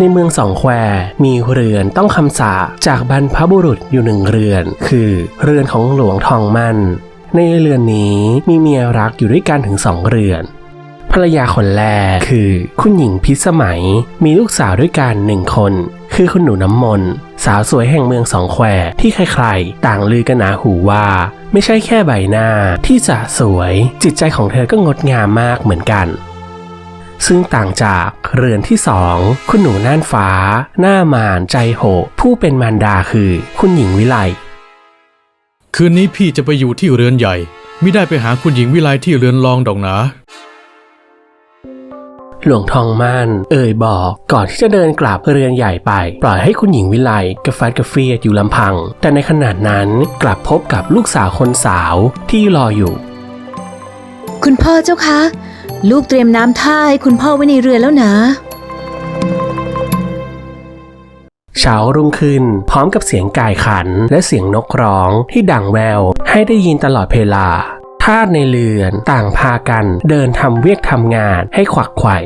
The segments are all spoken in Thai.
ในเมืองสองแควมีเรือนต้องคำสาจากบรรพบุรุษอยู่หนึ่งเรือน คือเรือนของหลวงทองมั่น ในเรือนนี้มีเมียรักอยู่ด้วยกันถึงสองเรือนภรรยาคนแรกคือคุณหญิงพิสมัยมีลูกสาวด้วยกันหนึ่งคน คือคุณหนูน้ำมนต์สาวสวยแห่งเมืองสองแควที่ใครๆ ต่างลือกันหนาหูว่า ไม่ใช่แค่ใบหน้าที่จะสวย จิตใจของเธอก็งดงามมากเหมือนกัน ซึ่งต่างจากเรือนที่สองคุณหนูน่านฟ้า หน้ามานใจโหดผู้เป็นมารดาคือ คุณหญิงวิไลคืนนี้พี่จะไปอยู่ที่เรือนใหญ่ไม่ได้ไปหาคุณหญิงวิไลที่เรือนรองดอกหนาหลวงทองมั่นเอ่ยบอก ก่อนที่จะเดินกลับเรือนใหญ่ไป ปล่อยให้คุณหญิงวิไลกระฟัดกระเฟียดอยู่ลำพัง แต่ในขณะนั้นกลับพบกับลูกสาวคนสาวที่รออยู่ คุณพ่อเจ้าคะ ลูกเตรียมน้ำท่าให้คุณพ่อไว้ในเรือแล้วนะ เช้ารุ่งขึ้น พร้อมกับเสียงก่ายขัน และเสียงนกร้องที่ดังแวว ให้ได้ยินตลอดเวลาทาสในเรือนต่างพากันเดินทำเวียกทำงานให้ขวักไขว่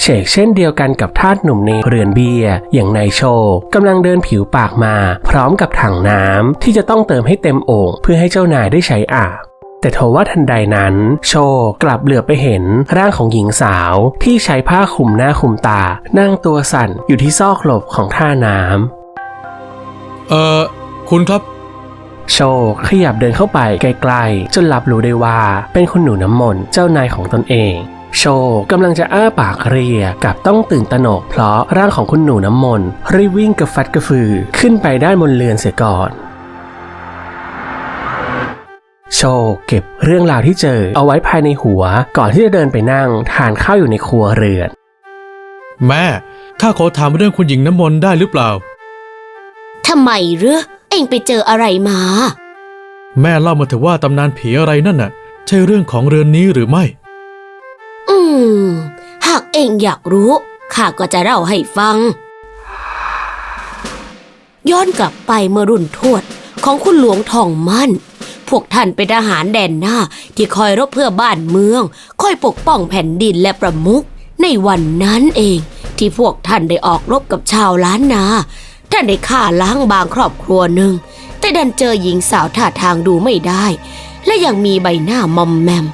เชกเช่นเดียวกันกับทาสหนุ่มในเรือนเบียร์อย่างนายโชคกำลังเดินผิวปากมา พร้อมกับถังน้ำที่จะต้องเติมให้เต็มโอ่งเพื่อให้เจ้านายได้ใช้อาบ แต่ทว่าทันใดนั้น โชว์กลับเหลือบไปเห็นร่างของหญิงสาวที่ใช้ผ้าคลุมหน้าคลุมตา นั่งตัวสั่นอยู่ที่ซอกหลบของท่าน้ำเอ่อ คุณครับ โชว์ขยับเดินเข้าไปไกลๆจนรับรู้ได้ว่าเป็นคุณหนูน้ำมนต์เจ้านายของตนเองโชว์กำลังจะอ้าปากเรียกลับต้องตื่นตระหนกเพราะร่างของคุณหนูน้ำมนต์รีบวิ่งกระฟัดกระฟือขึ้นไปด้านบนเรือนเสียก่อน โชว์เก็บเรื่องราวที่เจอเอาไว้ภายในหัว ก่อนที่จะเดินไปนั่งทานข้าวอยู่ในครัวเรือน แม่ข้าขอถามเรื่องคุณหญิงน้ำมนต์ได้หรือเปล่า ทำไมเหรือเอ็งไปเจออะไรมา แม่เล่ามาเถอะว่าตำนานผีอะไรนั่นน่ะ ใช่เรื่องของเรือนนี้หรือไม่ อืม หากเอ็งอยากรู้ ข้าก็จะเล่าให้ฟัง ย้อนกลับไปเมื่อรุ่นทวดของคุณหลวงทองมั่นพ วกท่านเป็นทหารแดนหน้า ที่คอยรบเพื่อบ้านเมือง คอยปกป้องแผ่นดินและประมุขในวันนั้นเอง ที่พวกท่านได้ออกรบกับชาวล้านนา ท่านได้ฆ่าล้างบางครอบครัวหนึ่ง แต่ดันเจอหญิงสาวท่าทางดูไม่ได้ และยังมีใบหน้ามอมแมม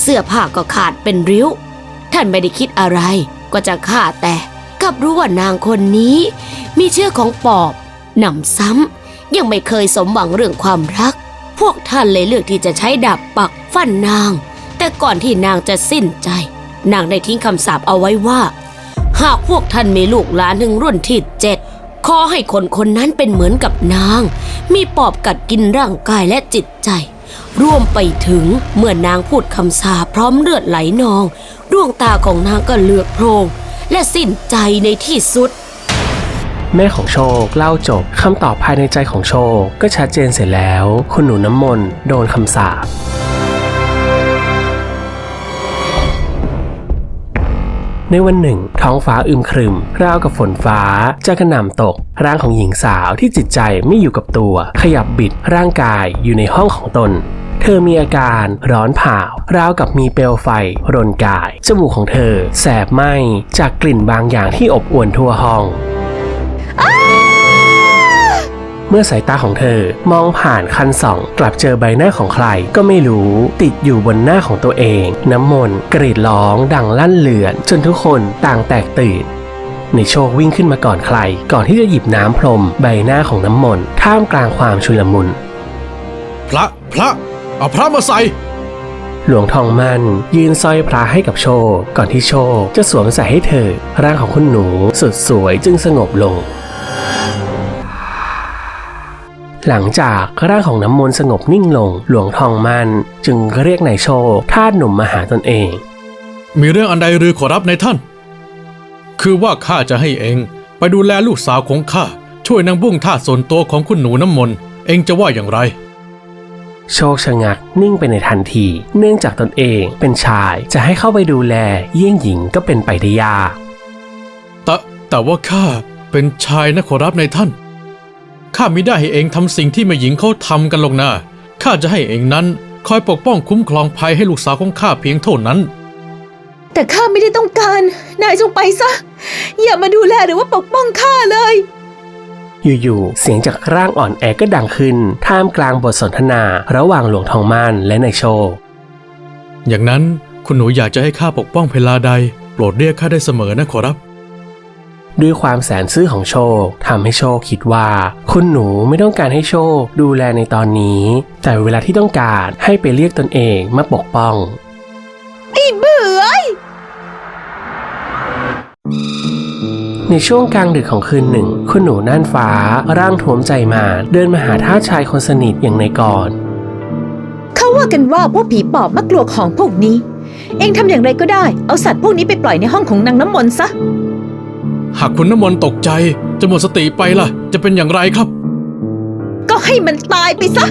เสื้อผ้าก็ขาดเป็นริ้ว ท่านไม่ได้คิดอะไรก็จะฆ่าแต่กลับรู้ว่านางคนนี้ มีเชื่อของปอบหนำซ้ำยังไม่เคยสมหวังเรื่องความรัก พวกท่านเลยเลือกที่จะใช้ดาบปักฟันนาง แต่ก่อนที่นางจะสิ้นใจ นางได้ทิ้งคำสาปเอาไว้ว่า หากพวกท่านมีลูกหลานถึงรุ่นที่เจ็ดขอให้คนคนนั้นเป็นเหมือนกับนาง มีปอบกัดกินร่างกายและจิตใจรวมไปถึงเมื่อนางพูดคำสาพร้อมเลือดไหลนอง ดวงตาของนางก็เลือกโพรงและสิ้นใจในที่สุด แม่ของโชคเล่าจบคำตอบภายในใจของโชคก็ชัดเจนเสร็จแล้ว คุณหนูน้ำมนต์โดนคำสาปในวันหนึ่ง ท้องฟ้าอึมครึม ราวกับฝนฟ้าจะกระหน่ำตก ร่างของหญิงสาวที่จิตใจไม่อยู่กับตัว ขยับบิดร่างกายอยู่ในห้องของตน เธอมีอาการร้อนเผา ราวกับมีเปลวไฟรนกาย จมูกของเธอ แสบไหมจากกลิ่นบางอย่างที่อบอวนทั่วห้อง เมื่อสายตาของเธอมองผ่านคันส่องกลับเจอใบหน้าของใครก็ไม่รู้ติดอยู่บนหน้าของตัวเอง น้ำมนต์กรีดร้องดังลั่นเลือน จนทุกคนต่างแตกตื่นในโชควิ่งขึ้นมาก่อนใคร ก่อนที่จะหยิบน้ำพรมใบหน้าของน้ำมนต์ท่ามกลางความชุลมุน พระพระเอาพระมาใส่หลวงทองมันยืนสร้อยพระให้กับโชคก่อนที่โชคจะสวมใส่ให้เธอ ร่างของคุณหนูสุดสวยจึงสงบลง หลังจากร่างของน้ำมนต์สงบนิ่งลง หลวงทองมันจึงเรียกนายโชคทาสหนุ่มมาหาตนเอง มีเรื่องอันใดหรือขอรับในท่าน คือว่าข้าจะให้เองไปดูแลลูกสาวของข้าช่วยนางบุ้งท่าสส่วนตัวของคุณหนูน้ำมนต์เองจะว่าอย่างไร โชคชะงักนิ่งไปในทันที เนื่องจากตนเองเป็นชายจะให้เข้าไปดูแลเยี่ยงหญิงก็เป็นไปได้ยากแต่แต่ว่าข้าเป็นชายนะขอรับในท่าน ข้ามิได้ให้เองทำสิ่งที่แม่หญิงเขาทำกันลงนาข้าจะให้เองนั้นคอยปกป้องคุ้มครองภัยให้ลูกสาวของข้าเพียงเท่านั้น แต่ข้าไม่ได้ต้องการ นายจงไปซะ อย่ามาดูแลหรือว่าปกป้องข้าเลย อยู่ๆ เสียงจากร่างอ่อนแอก็ดังขึ้น ท่ามกลางบทสนทนาระหว่างหลวงทองม่านและนายโชคอย่างนั้นคุณหนูอยากจะให้ข้าปกป้องเพลาใด โปรดเรียกข้าได้เสมอนะขอรับ ด้วยความแสนซื่อของโชคทำให้โชคคิดว่า คุณหนูไม่ต้องการให้โชคดูแลในตอนนี้ แต่เวลาที่ต้องการให้ไปเรียกตนเองมาปกป้องเบื่อในช่วงกลางดึกของคืนหนึ่ง คุณหนูน่านฟ้า ร่างท้วมใจมาเดินมาหาท่าสชายคนสนิทอย่างนายกรเขาว่ากันว่าพวกผีปอบมักกลัวของพวกนี้ เองทำอย่างไรก็ได้ เอาสัตว์พวกนี้ไปปล่อยในห้องของนางน้ำมนต์ซะ หากคุณน้ำมนต์ตกใจ จะหมดสติไปล่ะ จะเป็นอย่างไรครับ ก็ให้มันตายไปซะ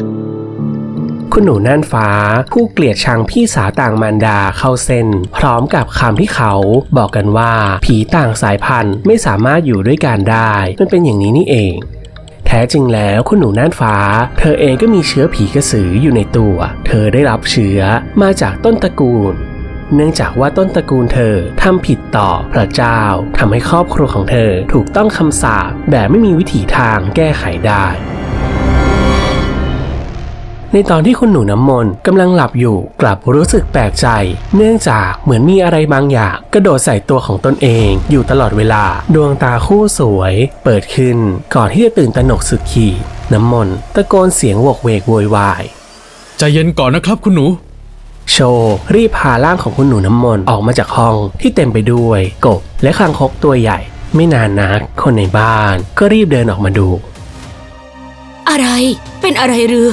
คุณหนูน่านฟ้า ผู้เกลียดชังพี่สาวต่างมารดาเข้าเส้น พร้อมกับคำที่เขาบอกกันว่า ผีต่างสายพันธุ์ไม่สามารถอยู่ด้วยกันได้ มันเป็นอย่างนี้นี่เองแท้จริงแล้วคุณหนูน่านฟ้า เธอเองก็มีเชื้อผีกระสืออยู่ในตัว เธอได้รับเชื้อมาจากต้นตระกูล เนื่องจากว่าต้นตระกูลเธอทำผิดต่อพระเจ้าทำให้ครอบครัวของเธอถูกต้องคำสาปแบบไม่มีวิถีทางแก้ไขได้ในตอนที่คุณหนูน้ำมนต์กำลังหลับอยู่กลับรู้สึกแปลกใจ เนื่องจากเหมือนมีอะไรบางอย่าง กระโดดใส่ตัวของตนเองอยู่ตลอดเวลา ดวงตาคู่สวย เปิดขึ้นก่อนที่จะตื่นตระหนกสุดขีดน้ำมนต์ตะโกนเสียงวกเวกโวยวาย ใจเย็นก่อนนะครับคุณหนู โชว์รีบพาร่างของคุณหนูน้ำมนต์ออกมาจากห้องที่เต็มไปด้วยกบและคางคกตัวใหญ่ ไม่นานนัก คนในบ้านก็รีบเดินออกมาดู อะไร เป็นอะไรหรือ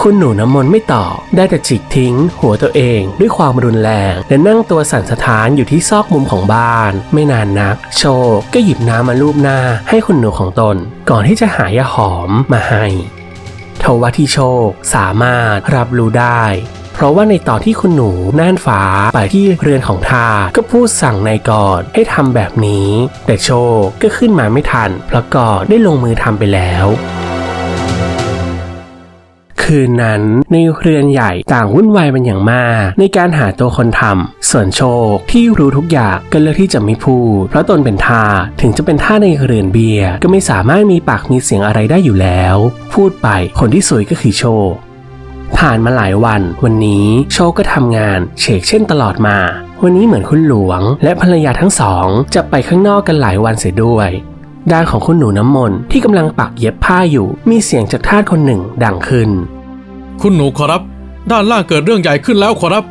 คุณหนูน้ำมนต์ไม่ตอบได้แต่จิกทิ้ง หัวตัวเองด้วยความรุนแรง และนั่งตัวสั่นสะท้านอยู่ที่ซอกมุมของบ้าน ไม่นานนัก โชคก็หยิบน้ำมาลูบหน้าให้คุณหนูของตน ก่อนที่จะหายาหอมมาให้ทว่าที่โชคสามารถรับรู้ได้ เพราะว่าในตอนที่คุณหนูน่านฟ้าไปที่เรือนของทา ก็พูดสั่งนายกรให้ทำแบบนี้ แต่โชคก็ขึ้นมาไม่ทัน เพราะกอนได้ลงมือทำไปแล้วคืนนั้นในเรือนใหญ่ต่างวุ่นวายเป็นอย่างมาก ในการหาตัวคนทำส่วนโชคที่รู้ทุกอย่างก็เลือกที่จะไม่พูด เพราะตนเป็นทาถึงจะเป็นท่าในเรือนเบียร์ก็ไม่สามารถมีปากมีเสียงอะไรได้อยู่แล้ว พูดไปคนที่สวยก็คือโชค ผ่านมาหลายวัน วันนี้โชคก็ทำงานเฉกเช่นตลอดมา วันนี้เหมือนคุณหลวง และภรรยาทั้งสอง จะไปข้างนอกกันหลายวันเสียด้วยด้านของคุณหนูน้ำมนต์ที่กำลังปักเย็บผ้าอยู่ มีเสียงจากทาสคนหนึ่งดังขึ้น คุณหนูขอรับ ด้านล่างเกิดเรื่องใหญ่ขึ้นแล้วขอรับ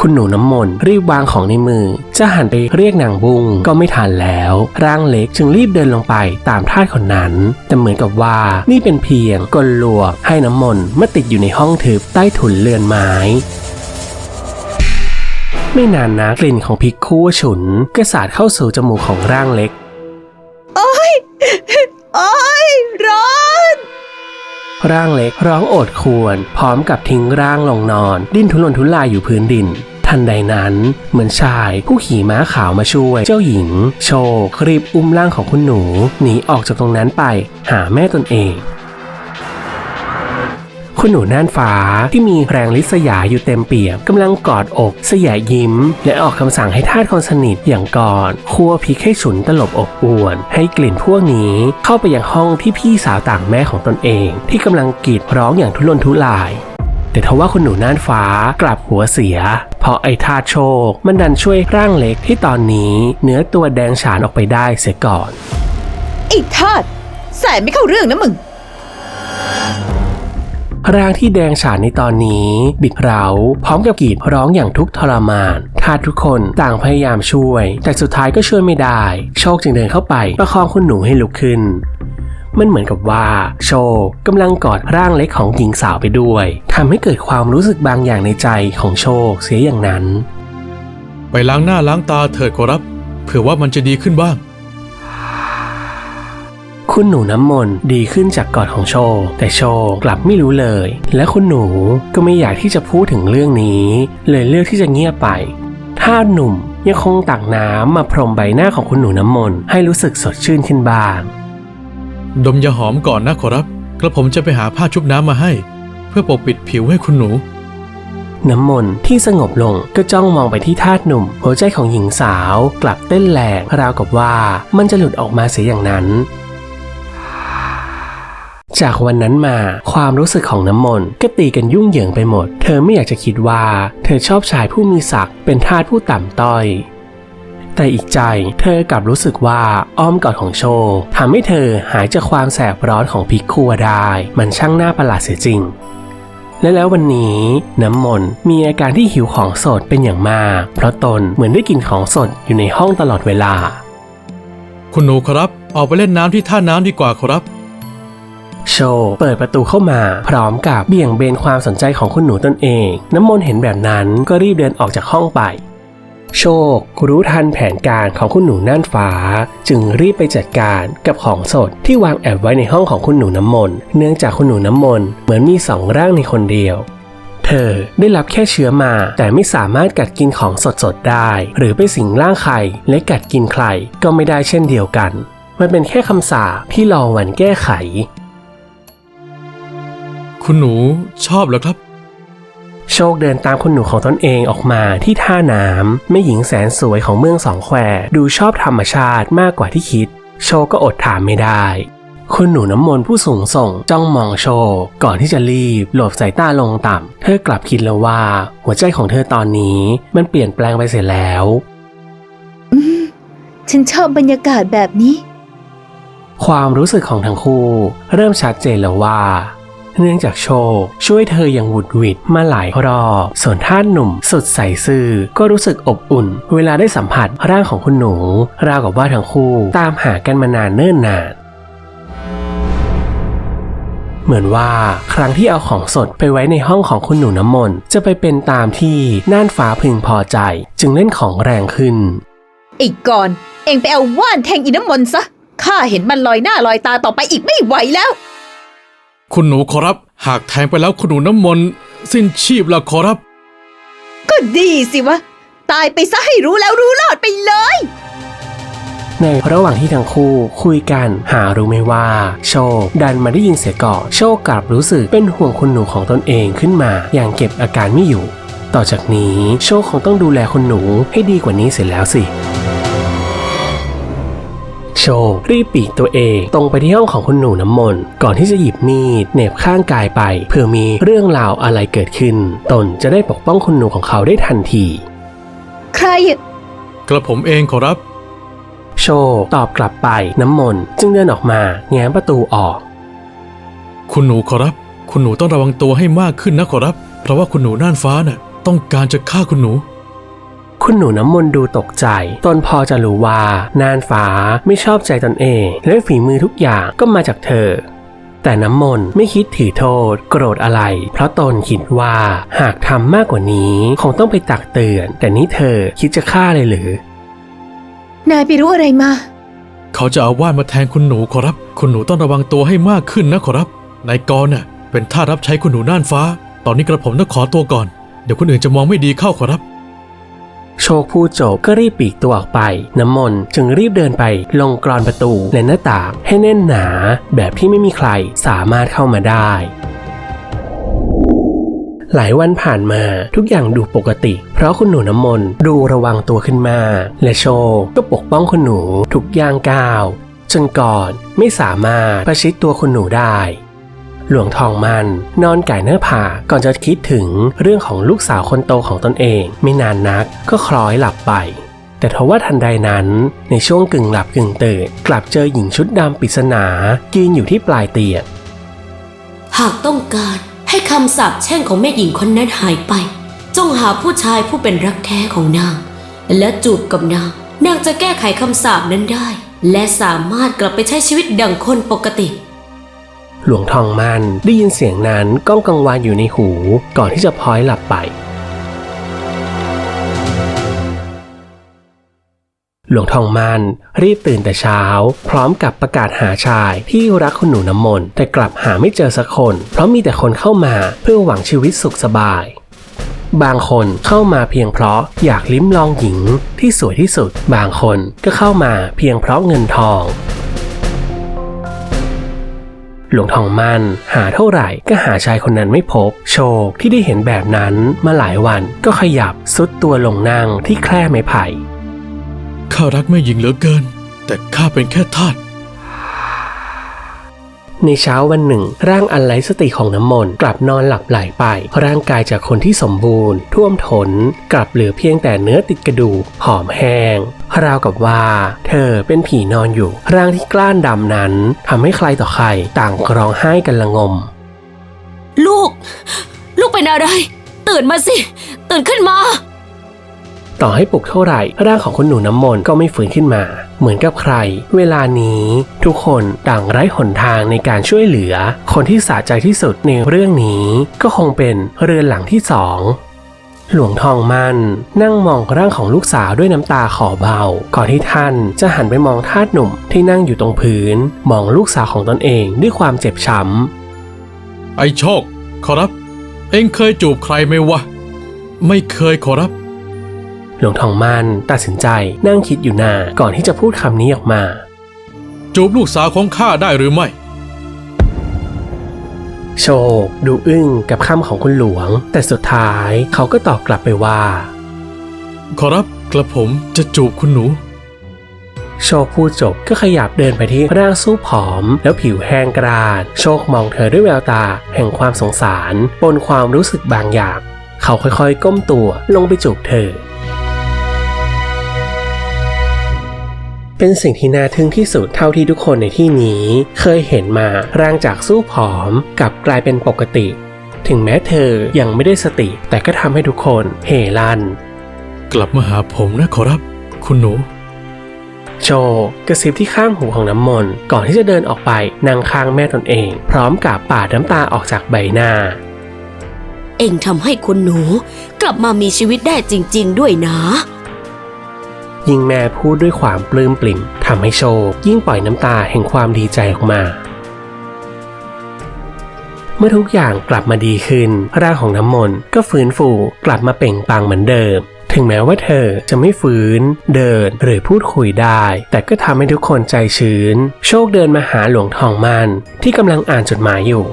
คุณหนูน้ำมนต์รีบวางของในมือ จะหันไปเรียกนางบุงก็ไม่ทันแล้ว ร่างเล็กจึงรีบเดินลงไปตามท่าคนนั้น แต่เหมือนกับว่านี่เป็นเพียงกลลวงให้น้ำมนต์มาติดอยู่ในห้องทึบใต้ถุนเรือนไม้ไม่นานนักกลิ่นของพริกคั่วฉุนก็สาดเข้าสู่จมูกของร่างเล็ก โอ้ยร้อน ร่างเล็กร้องโอดครวญพร้อมกับทิ้งร่างลงนอน ดิ้นทุรนทุรายอยู่พื้นดินทันใดนั้นเหมือนชายผู้ขี่ม้าขาวมาช่วย เจ้าหญิง โชครีบอุ้มร่างของคุณหนู หนีออกจากตรงนั้นไป หาแม่ตนเอง คุณหนูน่านฟ้าที่มีแรงลิษยาอยู่เต็มเปี่ยมกำลังกอดอกเสยยิ้ม และออกคำสั่งให้ทาสคนสนิทอย่างก่อนคั่วพริกให้ฉุนตลบอบอวน ให้กลิ่นพวกนี้เข้าไปยังห้องที่พี่สาวต่างแม่ของตนเอง ที่กำลังกรีดร้องอย่างทุรนทุราย แต่ทว่าคุณหนูน่านฟ้ากลับหัวเสีย เพราะไอ้ทาโชค มันดันช่วยร่างเล็กที่ตอนนี้เนื้อตัวแดงฉานออกไปได้เสียก่อนไอ้ทาสแสไม่เข้าเรื่องนะมึง ร่างที่แดงฉานในตอนนี้บิดเร้าพร้อมกับกรีดร้องอย่างทุกข์ทรมานทาทุกคนต่างพยายามช่วย แต่สุดท้ายก็ช่วยไม่ได้ โชคจึงเดินเข้าไปประคองคุณหนูให้ลุกขึ้นมันเหมือนกับว่า โชคกำลังกอดร่างเล็กของหญิงสาวไปด้วยทำให้เกิดความรู้สึกบางอย่างในใจของโชคเสียอย่างนั้น ไปล้างหน้าล้างตาเถิดขอรับ เผื่อว่ามันจะดีขึ้นบ้าง คุณหนูน้ำมนต์ดีขึ้นจากกอดของโชคแต่โชคกลับไม่รู้เลย และคุณหนูก็ไม่อยากที่จะพูดถึงเรื่องนี้ เลยเลือกที่จะเงียบไปทาสหนุ่มยังคงตักน้ำมาพรมใบหน้าของคุณหนูน้ำมนต์ให้รู้สึกสดชื่นขึ้นบ้าง ดมยาหอมก่อนนะขอรับ กระผมจะไปหาผ้าชุบน้ำมาให้ เพื่อปกปิดผิวให้คุณหนู น้ำมนต์ที่สงบลงก็จ้องมองไปที่ทาสหนุ่ม หัวใจของหญิงสาวกลับเต้นแรงราวกับว่ามันจะหลุดออกมาเสียอย่างนั้น จากวันนั้นมาความรู้สึกของน้ำมนต์ก็ตีกันยุ่งเหยิงไปหมด เธอไม่อยากจะคิดว่า เธอชอบชายผู้มีศักดิ์เป็นทาสผู้ต่ำต้อย แต่อีกใจเธอกลับรู้สึกว่าอ้อมกอดของโชทำให้เธอหายจากความแสบร้อนของพิกคัวได้ มันช่างน่าประหลาดเสียจริงและแล้ววันนี้น้ำมนต์มีอาการที่หิวของสดเป็นอย่างมาก เพราะตนเหมือนได้กินของสดอยู่ในห้องตลอดเวลา คุณหนูครับ ออกไปเล่นน้ำที่ท่าน้ำดีกว่าครับ โชว์เปิดประตูเข้ามา พร้อมกับเบี่ยงเบนความสนใจของคุณหนูตนเอง น้ำมนต์เห็นแบบนั้นก็รีบเดินออกจากห้องไป โชครู้ทันแผนการของคุณหนูน่านฟ้า จึงรีบไปจัดการกับของสดที่วางแอบไว้ในห้องของคุณหนูน้ำมนต์เนื่องจากคุณหนูน้ำมนต์เหมือนมีสองร่างในคนเดียวเธอได้รับแค่เชื้อมา แต่ไม่สามารถกัดกินของสดๆได้ หรือไปสิงร่างใครและกัดกินใครก็ไม่ได้เช่นเดียวกัน มันเป็นแค่คำสาปที่รอวันแก้ไข คุณหนูชอบเหรอครับ โชคเดินตามคุณหนูของตนเองออกมาที่ท่าน้ำแม่หญิงแสนสวยของเมืองสองแควดูชอบธรรมชาติมากกว่าที่คิด โชคก็อดถามไม่ได้ คุณหนูน้ำมนต์ผู้สูงส่งจ้องมองโชคก่อนที่จะรีบ หลบสายตาลงต่ำเธอกลับคิดแล้วว่า หัวใจของเธอตอนนี้มันเปลี่ยนแปลงไปเสียแล้วฉันชอบบรรยากาศแบบนี้ ความรู้สึกของทั้งคู่ เริ่มชัดเจนแล้วว่า เนื่องจากโชค ช่วยเธออย่างหวุดหวิดมาหลายรอบส่วนท่านหนุ่มสดใสซื่อก็รู้สึกอบอุ่น เวลาได้สัมผัสร่างของคุณหนู ราวกับว่าทั้งคู่ตามหากันมานานเนิ่นนานเหมือนว่าครั้งที่เอาของสดไปไว้ในห้องของคุณหนูน้ำมนต์จะไปเป็นตามที่น่านฟ้าพึงพอใจ จึงเล่นของแรงขึ้นอีกก่อนเองไปเอาว่านแทงอีน้ำมนต์ซะข้าเห็นมันลอยหน้าลอยตาต่อไปอีกไม่ไหวแล้ว คุณหนูขอรับ หากแทงไปแล้วคุณหนูน้ำมนต์สิ้นชีพละขอรับ ก็ดีสิวะ ตายไปซะให้รู้แล้วรู้รอดไปเลย ในระหว่างที่ทั้งคู่คุยกันหารู้ไหมว่า โชคดันมาได้ยินเสียก่อนโชคกลับรู้สึกเป็นห่วงคุณหนูของตนเองขึ้นมา อย่างเก็บอาการไม่อยู่ ต่อจากนี้โชคคงต้องดูแลคุณหนูให้ดีกว่านี้เสร็จแล้วสิ โชค รีบปลีกตัวเอง ตรงไปที่ห้องของคุณหนูน้ำมนต์ก่อนที่จะหยิบมีดเหน็บข้างกายไป เพื่อมีเรื่องราวอะไรเกิดขึ้น ตนจะได้ปกป้องคุณหนูของเขาได้ทันที ใคร กระผมเองขอรับ โชคตอบกลับไปน้ำมนต์จึงเดินออกมาแง้มประตูออก คุณหนูขอรับ คุณหนูต้องระวังตัวให้มากขึ้นนะขอรับ เพราะว่าคุณหนูน่านฟ้าน่ะต้องการจะฆ่าคุณหนู คุณหนูน้ำมนต์ดูตกใจ ตนพอจะรู้ว่า นานฟ้าไม่ชอบใจตนเอง และฝีมือทุกอย่างก็มาจากเธอแต่น้ำมนต์ไม่คิดถือโทษโกรธอะไร เพราะตนคิดว่าหากทำมากกว่านี้คงต้องไปตักเตือน แต่นี่เธอคิดจะฆ่าเลยหรือ นายไปรู้อะไรมา เขาจะเอาว่านมาแทงคุณหนูขอรับ คุณหนูต้องระวังตัวให้มากขึ้นนะขอรับ นายกรน่ะเป็นท่าสรับใช้คุณหนูน่านฟ้า ตอนนี้กระผมต้องขอตัวก่อน เดี๋ยวคนอื่นจะมองไม่ดีเข้าขอรับ โชคพูดจบก็รีบปีกตัวออกไป น้ำมนต์จึงรีบเดินไปลงกรอนประตูและหน้าต่างให้แน่นหนา แบบที่ไม่มีใครสามารถเข้ามาได้หลายวันผ่านมาทุกอย่างดูปกติ เพราะคุณหนูน้ำมนต์ดูระวังตัวขึ้นมา และโชก็ปกป้องคุณหนูทุกย่างก้าว จนก่อนไม่สามารถประชิดตัวคุณหนูได้ หลวงทองมันนอนไก่หน้าผาก่อนจะคิดถึงเรื่องของลูกสาวคนโตของตนเอง ไม่นานนักก็คล้อยหลับไป แต่ทว่าทันใดนั้นในช่วงกึ่งหลับกึ่งตื่นกลับเจอหญิงชุดดำปริศนายืนอยู่ที่ปลายเตียงหากต้องการให้คำสาปแช่งของแม่หญิงคนนั้นหายไป จงหาผู้ชายผู้เป็นรักแท้ของนาง และจูบกับนาง นางจะแก้ไขคำสาปนั้นได้ และสามารถกลับไปใช้ชีวิตดังคนปกติ หลวงทองมันได้ยินเสียงนั้นก้องกังวานอยู่ในหูก่อนที่จะพลอยหลับไป หลวงทองมันรีบตื่นแต่เช้า พร้อมกับประกาศหาชายที่รักคุณหนูน้ำมนต์แต่กลับหาไม่เจอสักคน เพราะมีแต่คนเข้ามาเพื่อหวังชีวิตสุขสบาย บางคนเข้ามาเพียงเพราะอยากลิ้มลองหญิงที่สวยที่สุด บางคนก็เข้ามาเพียงเพราะเงินทอง หลวงทองมั่นหาเท่าไหร่ก็หาชายคนนั้นไม่พบ โชคที่ได้เห็นแบบนั้นมาหลายวันก็ขยับซุดตัวลงนั่งที่แคร่ไม้ไผ่ข้ารักแม่หญิงเหลือเกิน แต่ข้าเป็นแค่ทาส ในเช้าวันหนึ่ง ร่างอันไร้สติของน้ำมนต์กลับนอนหลับไหลไป ร่างกายจากคนที่สมบูรณ์ ท่วมทนกลับเหลือเพียงแต่เนื้อติดกระดูกผอมแห้งราวกับว่า เธอเป็นผีนอนอยู่ ร่างที่กล้านดำนั้นทำให้ใครต่อใครต่างร้องไห้กันละงม ลูก ลูกเป็นอะไร ตื่นมาสิ ตื่นขึ้นมา ต่อให้ปลุกเท่าไหร่ ร่างของคุณหนูน้ำมนต์ก็ไม่ฟื้นขึ้นมา เหมือนกับใคร เวลานี้ทุกคนต่างไร้หนทางในการช่วยเหลือ คนที่สะใจที่สุดในเรื่องนี้ ก็คงเป็นเรือนหลังที่สองหลวงทองมันนั่งมองร่างของลูกสาวด้วยน้ำตาขอเบา ก่อนที่ท่านจะหันไปมองทาสหนุ่มที่นั่งอยู่ตรงพื้น มองลูกสาวของตนเองด้วยความเจ็บช้ำ ไอ้โชค ขอรับ เอ็งเคยจูบใครไหมวะ ไม่เคยขอรับ หลวงทองมันตัดสินใจนั่งคิดอยู่นานก่อนที่จะพูดคำนี้ออกมา จูบลูกสาวของข้าได้หรือไม่ โชค ดูอึ้งกับคำของคุณหลวง แต่สุดท้ายเขาก็ตอบกลับไปว่า ขอรับกระผมจะจูบคุณหนู โชคพูดจบก็ขยับเดินไปที่ร่างสู้ผอม แล้วผิวแห้งกรานโชคมองเธอด้วยแววตา แห่งความสงสารปนความรู้สึกบางอย่าง เขาค่อยๆ ก้มตัวลงไปจูบเธอ เป็นสิ่งที่น่าทึ่งที่สุดเท่าที่ทุกคนในที่นี้ เคยเห็นมาร่างจากสู้ผอมกลับกลายเป็นปกติ ถึงแม้เธอยังไม่ได้สติ แต่ก็ทำให้ทุกคนเฮลั่นกลับมาหาผมนะขอรับ คุณหนูโชว์กระซิบที่ข้างหูของน้ำมนต์ก่อนที่จะเดินออกไปนั่งข้างแม่ตนเอง พร้อมกับปาดน้ำตาออกจากใบหน้า เอ็งทำให้คุณหนู กลับมามีชีวิตได้จริง ๆ ด้วยนะ ยิ่งแม่พูดด้วยความปลื้มปลิ่มทำให้โชว์ยิ่งปล่อยน้ำตาแห่งความดีใจออกมาเมื่อทุกอย่างกลับมาดีขึ้น ร่างของน้ำมนต์ก็ฟื้นฟูกลับมาเป่งปังเหมือนเดิม ถึงแม้ว่าเธอจะไม่ฟื้น เดินหรือพูดคุยได้ แต่ก็ทำให้ทุกคนใจชื้น โชคเดินมาหาหลวงทองมันที่กำลังอ่านจดหมายอยู่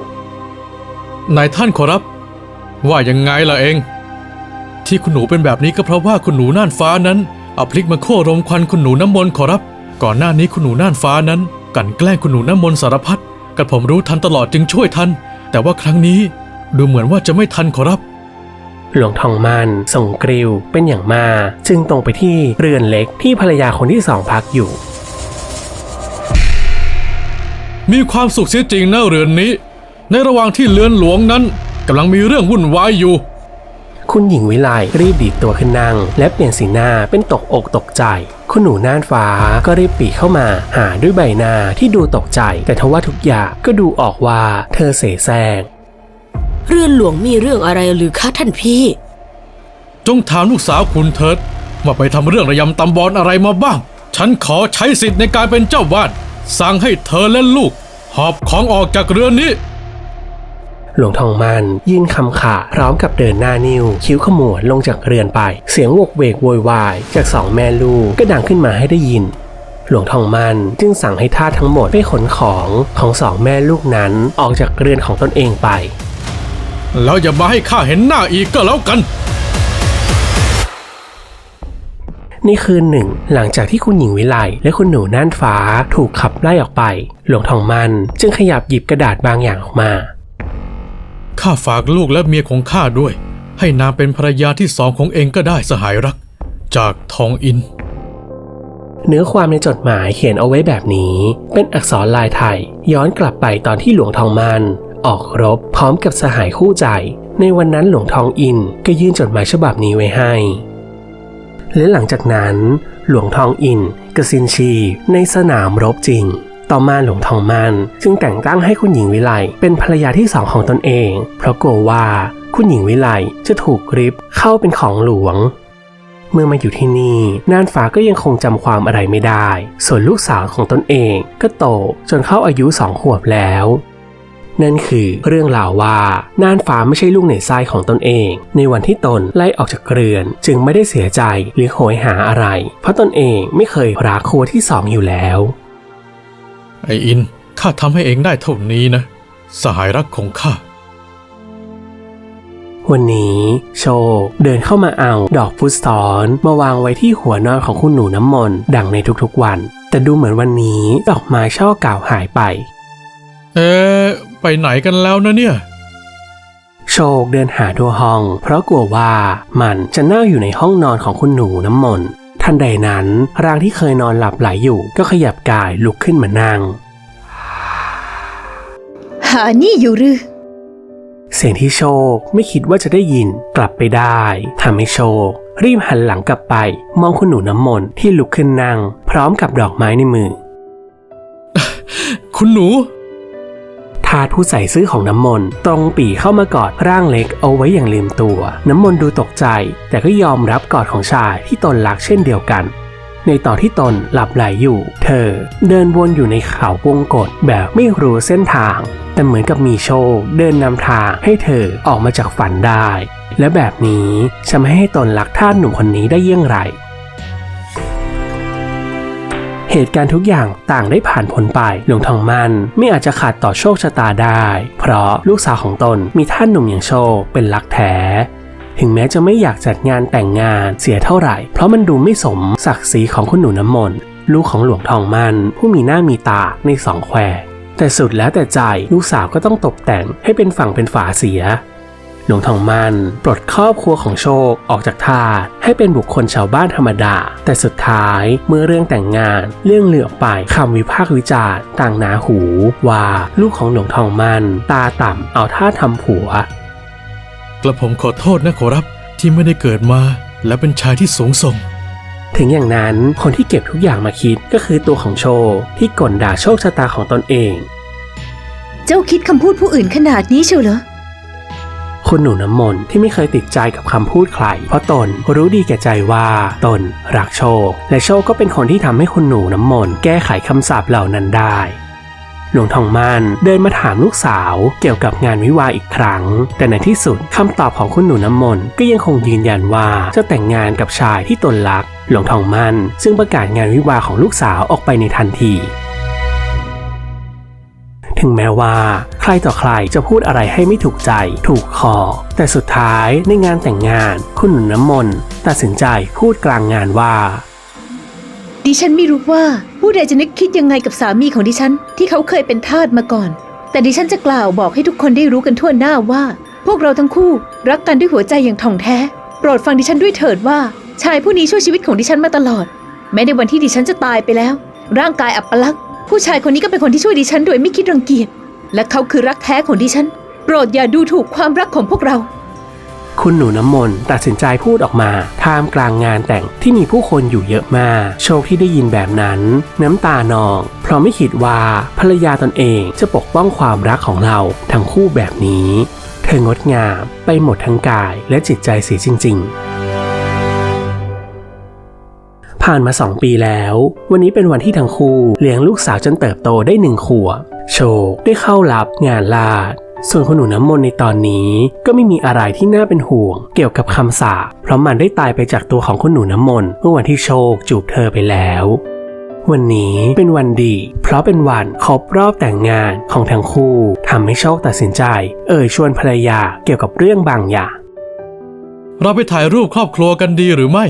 นายท่านขอรับ ว่ายังไงล่ะเอง ที่คุณหนูเป็นแบบนี้ก็เพราะว่าคุณหนูน่านฟ้านั้น เอาพลิกมาโค่รมควันคุณหนูน้ำมนต์ขอรับ ก่อนหน้านี้คุณหนูน่านฟ้านั้นกลันแกล้งคุณหนูน้ำมนต์สารพัดกับผมรู้ทันตลอดจึงช่วยทัน แต่ว่าครั้งนี้ดูเหมือนว่าจะไม่ทันขอรับ หลวงทองมันส่งกริวเป็นอย่างมากจึงตรงไปที่เรือนเล็กที่ภรรยาคนที่สองพักอยู่ มีความสุขเสียจริงนะเรือนนี้ ในระหว่างที่เรือนหลวงนั้นกำลังมีเรื่องวุ่นวายอยู่ คุณหญิงวิไลรีบดีดตัวขึ้นนั่ง และเปลี่ยนสีหน้าเป็นตกอกตกใจคุณหนูน่านฟ้าก็รีบปรีเข้ามา หาด้วยใบหน้าที่ดูตกใจ แต่ทว่าทุกอย่างก็ดูออกว่าเธอเสแสร้งเรือนหลวงมีเรื่องอะไรหรือคะท่านพี่ จงถามลูกสาวคุณเถิดว่าไปทำเรื่องระยำตำบอลอะไรมาบ้าง ฉันขอใช้สิทธิ์ในการเป็นเจ้าบ้านสั่งให้เธอและลูก หอบของออกจากเรือนนี้ หลวงทองมันยื่นคำขาพร้อมกับเดินหน้านิ้ว คิ้วขมวดลงจากเรือนไป เสียงโวกเวกโวยวาย จากสองแม่ลูกก็ดังขึ้นมาให้ได้ยิน หลวงทองมันจึงสั่งให้ทาสทั้งหมดไปขนของของสองแม่ลูกนั้นออกจากเรือนของตนเองไป แล้วอย่ามาให้ข้าเห็นหน้าอีกก็แล้วกันในคืนหนึ่ง หลังจากที่คุณหญิงวิไลและคุณหนูน่านฟ้าถูกขับไล่ออกไป หลวงทองมันจึงขยับหยิบกระดาษบางอย่างออกมา ข้าฝากลูกและเมียของข้าด้วย ให้นางเป็นภรรยาที่สองของเองก็ได้สหายรัก จากทองอิน เนื้อความในจดหมายเขียนเอาไว้แบบนี้ เป็นอักษรลายไทย ย้อนกลับไปตอนที่หลวงทองมัน ออกรบพร้อมกับสหายคู่ใจ ในวันนั้นหลวงทองอินก็ยื่นจดหมายฉบับนี้ไว้ให้ และหลังจากนั้น หลวงทองอินกสินชีในสนามรบจริง ต่อมาหลวงทองมันจึงแต่งตั้งให้คุณหญิงวิไลเป็นภรรยาที่สองของตนเอง เพราะกลัวว่าคุณหญิงวิไลจะถูกริบเข้าเป็นของหลวง เมื่อมาอยู่ที่นี่น่านฟ้าก็ยังคงจำความอะไรไม่ได้ ส่วนลูกสาวของตนเองก็โตจนเข้าอายุสองขวบแล้วนั่นคือเรื่องราวว่าน่านฟ้าไม่ใช่ลูกในไส้ของตนเอง ในวันที่ตนไล่ออกจากเรือน จึงไม่ได้เสียใจหรือโหยหาอะไร เพราะตนเองไม่เคยรักครัวที่สองอยู่แล้ว ไออิน ข้าทำให้เองได้เท่านี้นะ สหายรักของข้า วันนี้โชคเดินเข้ามาเอาดอกพุทธรมาวางไว้ที่หัวนอนของคุณหนูน้ำมนต์ดังในทุกๆวัน แต่ดูเหมือนวันนี้ดอกไม้ช่อเก่าหายไป เอ๊ะไปไหนกันแล้วนะเนี่ย โชคเดินหาทั่วห้อง เพราะกลัวว่ามันจะนั่งอยู่ในห้องนอนของคุณหนูน้ำมนต์ ทันใดนั้นร่างที่เคยนอนหลับไหลอยู่ก็ขยับกายลุกขึ้นมานั่ง หานี่อยู่หรือ เสียงที่โชคไม่คิดว่าจะได้ยินกลับไปได้ทำให้โชค รีบหันหลังกลับไป มองคุณหนูน้ำมนต์ที่ลุกขึ้นนั่ง พร้อมกับดอกไม้ในมือ คุณหนูทาผู้ใส่ซื่อของน้ำมนต์ตรงปรีเข้ามากอดร่างเล็กเอาไว้อย่างลืมตัว น้ำมนต์ดูตกใจ แต่ก็ยอมรับกอดของชายที่ตนรักเช่นเดียวกัน ในตอนที่ตนหลับไหลอยู่ เธอเดินวนอยู่ในเขาวงกฏแบบไม่รู้เส้นทาง แต่เหมือนกับมีโชค เดินนำทางให้เธอออกมาจากฝันได้ และแบบนี้จะไม่ให้ตนรักท่านหนุ่มคนนี้ได้เยี่ยงไร เหตุการณ์ทุกอย่างต่างได้ผ่านพ้นไป หลวงทองมันไม่อาจจะขาดต่อโชคชะตาได้ เพราะลูกสาวของตนมีท่านหนุ่มอย่างโชคเป็นรักแท้ถึงแม้จะไม่อยากจัดงานแต่งงานเสียเท่าไหร่ เพราะมันดูไม่สมศักดิ์ศรีของคุณหนูน้ำมนต์ลูกของหลวงทองมันผู้มีหน้ามีตาในสองแควแต่สุดแล้วแต่ใจลูกสาวก็ต้องตกแต่งให้เป็นฝั่งเป็นฝาเสีย หลวงทองมันปลดครอบครัวของโชคออกจากทาสให้เป็นบุคคลชาวบ้านธรรมดา แต่สุดท้ายเมื่อเรื่องแต่งงานเรื่องเลือออกไปคำวิพากษ์วิจารณ์ต่างหนาหู ว่าลูกของหลวงทองมันตาต่ำเอาท่าทำผัว กระผมขอโทษนะขอรับที่ไม่ได้เกิดมาและเป็นชายที่สูงส่งถึงอย่างนั้นคนที่เก็บทุกอย่างมาคิดก็คือตัวของโชคที่ก่นด่าโชคชะตาของตนเอง เจ้าคิดคำพูดผู้อื่นขนาดนี้เชียวเหรอ คุณหนูน้ำมนต์ที่ไม่เคยติดใจกับคำพูดใคร เพราะตนรู้ดีแก่ใจว่าตนรักโชค และโชคก็เป็นคนที่ทำให้คุณหนูน้ำมนต์แก้ไขคำสาปเหล่านั้นได้หลวงทองมันเดินมาถามลูกสาวเกี่ยวกับงานวิวาอีกครั้ง แต่ในที่สุดคำตอบของคุณหนูน้ำมนต์ก็ยังคงยืนยันว่าจะแต่งงานกับชายที่ตนรัก หลวงทองมันซึ่งประกาศงานวิวาของลูกสาวออกไปในทันที ถึงแม้ว่า ใครต่อใครจะพูดอะไรให้ไม่ถูกใจ ถูกคอ แต่สุดท้ายในงานแต่งงาน คุณหนุนน้ำมนต์ตัดสินใจพูดกลางงานว่าดิฉันไม่รู้ว่าผู้ใดจะนึกคิดยังไงกับสามีของดิฉัน ที่เขาเคยเป็นทาสมาก่อน แต่ดิฉันจะกล่าวบอกให้ทุกคนได้รู้กันทั่วหน้าว่า พวกเราทั้งคู่รักกันด้วยหัวใจอย่างถ่องแท้ โปรดฟังดิฉันด้วยเถิดว่า ชายผู้นี้ช่วยชีวิตของดิฉันมาตลอด แม้ในวันที่ดิฉันจะตายไปแล้ว ร่างกายอับปลักษณ์ ผู้ชายคนนี้ก็เป็นคนที่ช่วยดิฉันโดยไม่คิดรังเกียจ และเขาคือรักแท้ของดิฉัน โปรดอย่าดูถูกความรักของพวกเรา คุณหนูน้ำมนต์ตัดสินใจพูดออกมา ท่ามกลางงานแต่งที่มีผู้คนอยู่เยอะมาก โชคที่ได้ยินแบบนั้น น้ำตานอง เพราะไม่คิดว่าภรรยาตนเองจะปกป้องความรักของเราทั้งคู่แบบนี้ เธองดงามไปหมดทั้งกายและจิตใจเสียจริง ๆ ผ่านมาสองปีแล้ว วันนี้เป็นวันที่ทั้งคู่เลี้ยงลูกสาวจนเติบโตได้หนึ่งขวบ โชคได้เข้ารับงานลาด ส่วนคุณหนูน้ำมนต์ในตอนนี้ก็ไม่มีอะไรที่น่าเป็นห่วง เกี่ยวกับคำสาปเพราะมันได้ตายไปจากตัวของคุณหนูน้ำมนต์เมื่อวันที่โชคจูบเธอไปแล้ว วันนี้เป็นวันดี เพราะเป็นวันครบรอบแต่งงานของทั้งคู่ทำให้โชคตัดสินใจ เอ่ยชวนภรรยาเกี่ยวกับเรื่องบางอย่างเราไปถ่ายรูปครอบครัวกันดีหรือไม่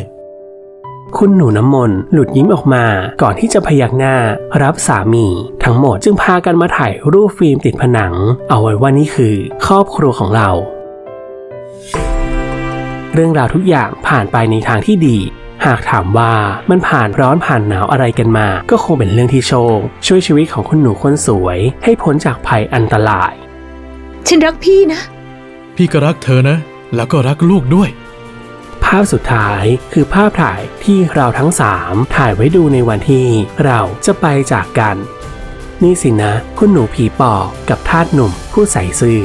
คุณหนูน้ำมนต์หลุดยิ้มออกมา ก่อนที่จะพยักหน้า รับสามี ทั้งหมดจึงพากันมาถ่ายรูปฟิล์มติดผนัง เอาไว้ว่านี่คือ ครอบครัวของเรา เรื่องราวทุกอย่างผ่านไปในทางที่ดีหากถามว่ามันผ่านร้อนผ่านหนาวอะไรกันมา ก็คงเป็นเรื่องที่โชค ช่วยชีวิตของคุณหนูคนสวย ให้พ้นจากภัยอันตราย ฉันรักพี่นะ พี่ก็รักเธอนะ แล้วก็รักลูกด้วยาพสุดท้าย คือภาพถ่ายที่เราทั้งสามถ่ายไว้ดูในวันที่เราจะไปจากกัน นี่สินะ คุณหนูผีปอบกับทาสหนุ่มผู้ใส่ซื่อ